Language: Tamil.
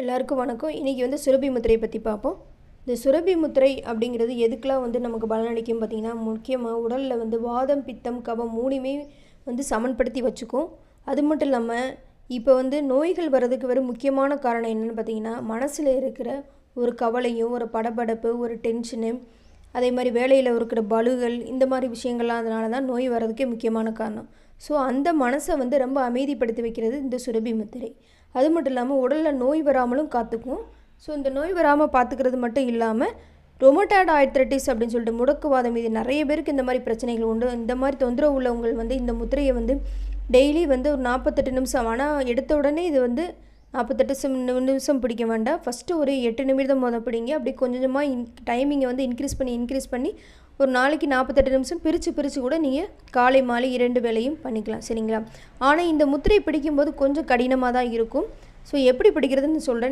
எல்லாருக்கும் வணக்கம். இன்றைக்கி வந்து சுரபி முத்திரை பற்றி பார்ப்போம். இந்த சுரபி முத்திரை அப்படிங்கிறது எதுக்கெலாம் வந்து நமக்கு பலனளிக்கும் பார்த்திங்கன்னா முக்கியமாக உடலில் வந்து வாதம் பித்தம் கபம் மூணுமே வந்து சமன்படுத்தி வச்சுக்கும். அது மட்டும் இல்லாமல் இப்போ வந்து நோய்கள் வர்றதுக்கு வர முக்கியமான காரணம் என்னென்னு பார்த்தீங்கன்னா மனசில் இருக்கிற ஒரு கவலையும் ஒரு படபடப்பு ஒரு டென்ஷனு அதே மாதிரி வேலையில் இருக்கிற பலுகள் இந்த மாதிரி விஷயங்கள்லாம் அதனால தான் நோய் வர்றதுக்கே முக்கியமான காரணம். ஸோ அந்த மனசை வந்து ரொம்ப அமைதிப்படுத்தி வைக்கிறது இந்த சுரபி முத்திரை. அது மட்டும் இல்லாமல் உடலில் நோய் வராமலும் காத்துக்கும். ஸோ இந்த நோய் வராமல் பார்த்துக்கிறது மட்டும் இல்லாமல் ரொமோட்டாய்டு ஆர்த்ரைட்டிஸ் அப்படின்னு சொல்லிட்டு முடக்குவாதம் இது நிறைய பேருக்கு இந்த மாதிரி பிரச்சனைகள் உண்டு. இந்த மாதிரி தொந்தரவு உள்ளவங்கள் வந்து இந்த முத்திரையை வந்து டெய்லி வந்து ஒரு நாற்பத்தெட்டு நிமிஷம் ஆனால் எடுத்த உடனே இது வந்து நாற்பத்தெட்டு நிமிஷம் பிடிக்க வேண்டாம். ஃபஸ்ட்டு ஒரு எட்டு நிமிடம் மொதல் பிடிங்க. அப்படி கொஞ்சம் கொஞ்சமாக இன் டைமிங்கை வந்து இன்க்ரீஸ் பண்ணி இன்க்ரீஸ் பண்ணி ஒரு நாளைக்கு நாற்பத்தெட்டு நிமிஷம் பிரித்து பிரித்து கூட நீங்கள் காலை மாலை இரண்டு வேளையும் பண்ணிக்கலாம் சரிங்களா? ஆனால் இந்த முத்திரை பிடிக்கும்போது கொஞ்சம் கடினமாக தான் இருக்கும். ஸோ எப்படி பிடிக்கிறதுன்னு சொல்கிறேன்